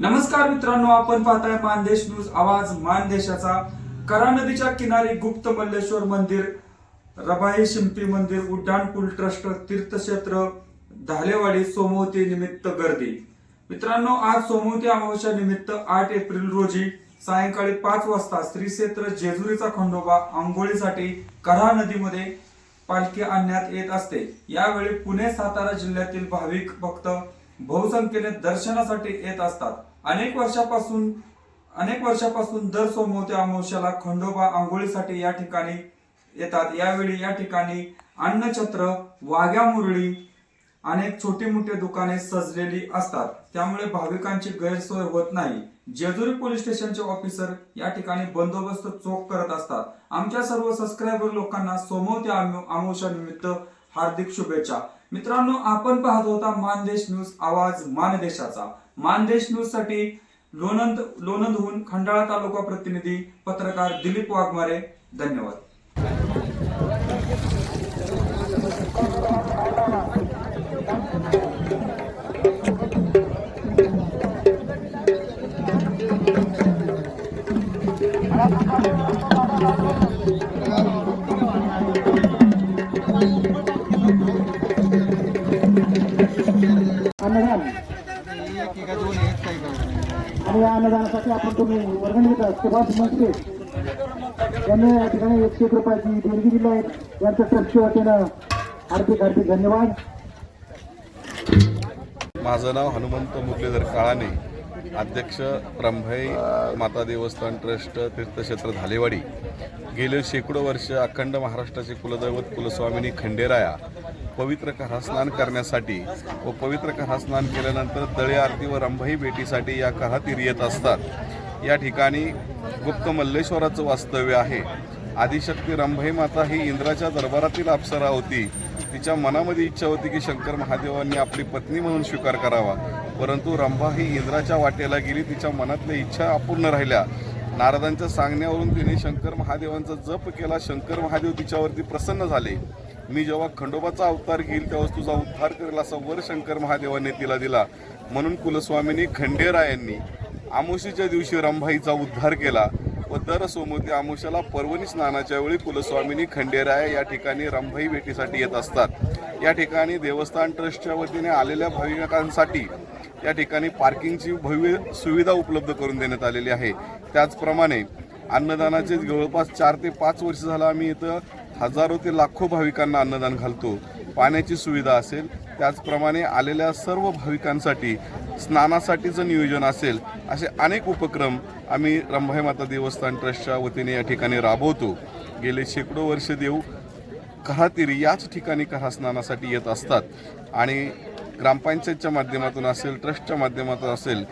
नमस्कार मित्रांनो आपण पाहताय मानदेश न्यूज आवाज मानदेशाचा करा नदीच्या किनारी गुप्त मल्लेश्वर मंदिर रबाई शिंपी मंदिर उड्डाणपूल ट्रस्ट तीर्थक्षेत्र धालेवाडी सोमवती निमित्त गर्दी. मित्रांनो आज सोमवती अमावस्या निमित्त आठ एप्रिल रोजी सायंकाळी पाच वाजता श्री क्षेत्र जेजुरीचा खंडोबा आंघोळीसाठी करा नदीमध्ये पालखी आणण्यात येत असते. यावेळी पुणे सातारा जिल्ह्यातील भाविक भक्त बहुसंख्येने दर्शनासाठी येत असतात. अनेक वर्षापासून अनेक वर्षापासून दर सोमवती अमावश्याला खंडोबा आंघोळीसाठी या ठिकाणी येतात. यावेळी या ठिकाणी अन्नछत्र वाघ्या मुरळी अनेक छोटी मोठी दुकाने सजलेली असतात. त्यामुळे भाविकांची गैरसोय होत नाही. जेजुरी पोलीस स्टेशनचे ऑफिसर या ठिकाणी बंदोबस्त चोख करत असतात. आमच्या सर्व सबस्क्रायबर लोकांना सोमवती अमावस्या निमित्त हार्दिक शुभेच्छा. मित्रांनो आपण पाहत होता मानदेश न्यूज आवाज मानदेशाचा. मानदेश न्यूजसाठी लोणंद लोणंदहून खंडाळा तालुका प्रतिनिधी पत्रकार दिलीप वाघमारे धन्यवाद. अन्नदान आणि या अन्नदानासाठी आपण तुम्ही वर्गणी देता सुभाष मंत्रे यांनी या ठिकाणी एकशे एक रुपयाची देणगी दिली आहे. यांचं ट्रस्टच्या वतीनं हार्दिक हार्दिक धन्यवाद. माझं नाव हनुमंत मुरलीधर काळाने अध्यक्ष रंभाई माता देवस्थान ट्रस्ट तीर्थक्षेत्र धालेवाडी. गेले शेकडो वर्ष अखंड महाराष्ट्राचे कुलदैवत कुलस्वामिनी खंडेराया पवित्र करा स्नान करण्यासाठी व पवित्र करा स्नान केल्यानंतर तळे आरती व रंभाई भेटीसाठी या कहातीर येत असतात. या ठिकाणी गुप्त मल्लेश्वराचं वास्तव्य आहे. आदिशक्ती रंभाई माता ही इंद्राच्या दरबारातील अप्सरा होती. तिच्या मनामध्ये इच्छा होती की शंकर महादेवांनी आपली पत्नी म्हणून स्वीकार करावा. परंतु रंभा ही इंद्राच्या वाटेला गेली. तिच्या मनातल्या इच्छा अपूर्ण राहिल्या. नारदांच्या सांगण्यावरून तिने शंकर महादेवांचा जप केला. शंकर महादेव तिच्यावरती प्रसन्न झाले. मी जेव्हा खंडोबाचा अवतार घेईल तेव्हा तुझा उद्धार करेल असा वर शंकर महादेवाने तिला दिला. म्हणून कुलस्वामींनी खंडेरायांनी आमोशीच्या दिवशी रंभाईचा उद्धार केला. व दर सोमवती आमुष्याला पर्वणी स्नानाच्या वेळी कुलस्वामिनी खंडेराय या ठिकाणी रंभाई भेटीसाठी येत असतात. या ठिकाणी देवस्थान ट्रस्टच्या वतीने आलेल्या भाविकांसाठी या ठिकाणी पार्किंगची भव्य सुविधा उपलब्ध करून देण्यात आलेली आहे. त्याचप्रमाणे अन्नदानाचे जवळपास चार ते पाच वर्ष झालं आम्ही इथं हजारो ते लाखो भाविकांना अन्नदान घालतो. पाण्याची सुविधा असेल त्याचप्रमाणे आलेल्या सर्व भाविकांसाठी स्नानासाठीचं नियोजन असेल असे अनेक उपक्रम आम्ही रंभाई माता देवस्थान ट्रस्टच्या वतीने या ठिकाणी राबवतो. गेले शेकडो वर्ष देव कहातिरी याच ठिकाणी कहा स्नानासाठी येत असतात. आणि ग्रामपंचायतच्या माध्यमातून असेल ट्रस्टच्या माध्यमातून असेल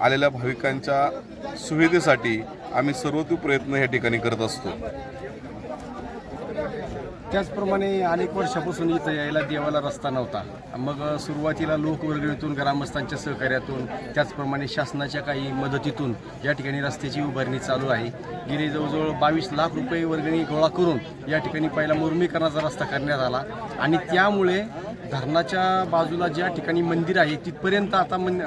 आलेल्या भाविकांच्या सुविधेसाठी आम्ही सर्वतू प्रयत्न या ठिकाणी करत असतो. त्याचप्रमाणे अनेक वर्षापासून इथं यायला देवाला रस्ता नव्हता. मग सुरुवातीला लोकवर्गणीतून ग्रामस्थांच्या सहकार्यातून त्याचप्रमाणे शासनाच्या काही मदतीतून या ठिकाणी रस्त्याची उभारणी चालू आहे. गेली जवळजवळ बावीस लाख रुपये वर्गणी गोळा करून या ठिकाणी पहिला मुरमीकरणाचा रस्ता करण्यात आला. आणि त्यामुळे धरणाच्या बाजूला ज्या ठिकाणी मंदिर आहे तिथपर्यंत आता मन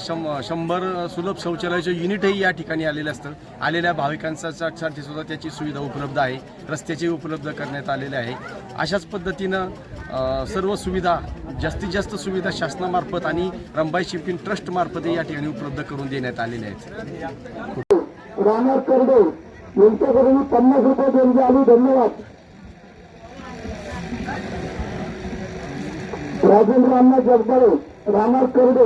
शं शंभर सुलभ शौचालयाचं युनिटही या ठिकाणी आलेलं असतं आलेल्या भाविकांसाठी सुद्धा त्याची सुविधा उपलब्ध आहे. रस्त्याची उपलब्ध करण्यात आलेले आहे. अशाच पद्धतीनं सर्व सुविधा जास्तीत जास्त सुविधा शासनामार्फत आणि रंबाई शिपिंग ट्रस्टमार्फत या ठिकाणी उपलब्ध करून देण्यात आलेल्या आहेत. यांच्याकडून पन्नास रुपये देणगी आली धन्यवाद. రాజేంద్ర అన్న చెప్తాడు రామర్ కరుడు